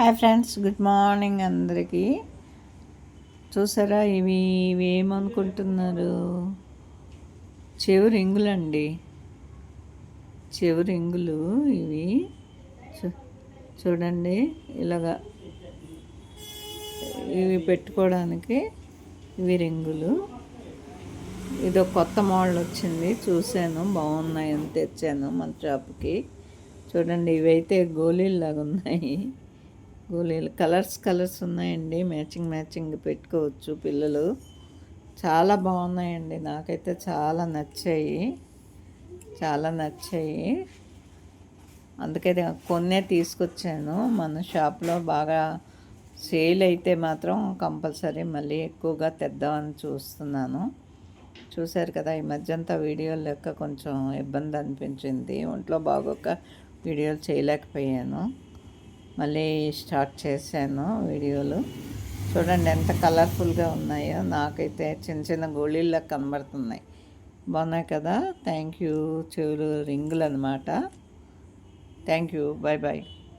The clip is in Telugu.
హాయ్ ఫ్రెండ్స్ గుడ్ మార్నింగ్ అందరికీ. చూసారా ఇవి ఇవేమనుకుంటున్నారు? చెవు రింగులు రింగులండి. చెవు రింగులు ఇవి. చూడండి ఇలాగా ఇవి పెట్టుకోవడానికి ఇవి రింగులు. ఇది ఒక కొత్త మోడల్ వచ్చింది చూశాను బాగున్నాయని తెచ్చాను మన షాప్కి. చూడండి ఇవైతే గోళీల్లాగా ఉన్నాయి గోళీలు. కలర్స్ కలర్స్ ఉన్నాయండి. మ్యాచింగ్ మ్యాచింగ్ పెట్టుకోవచ్చు పిల్లలు. చాలా బాగున్నాయండి. నాకైతే చాలా నచ్చాయి. చాలా నచ్చాయి. అందుకే కొన్నే తీసుకొచ్చాను. మన షాప్లో బాగా సేల్ అయితే మాత్రం కంపల్సరీ మళ్ళీ ఎక్కువగా తెద్దామని చూస్తున్నాను. చూశారు కదా ఈ మధ్యంతా వీడియోలు లెక్క కొంచెం ఇబ్బంది అనిపించింది. ఒంట్లో బాగోక వీడియోలు చేయలేకపోయాను. మళ్ళీ స్టార్ట్ చేశాను వీడియోలు. చూడండి ఎంత కలర్ఫుల్గా ఉన్నాయో. నాకైతే చిన్న చిన్న గోళీల్లా కనబడుతున్నాయి. బాగున్నాయి కదా? Thank you. చెవులు రింగులు అనమాట థ్యాంక్ యూ. Bye bye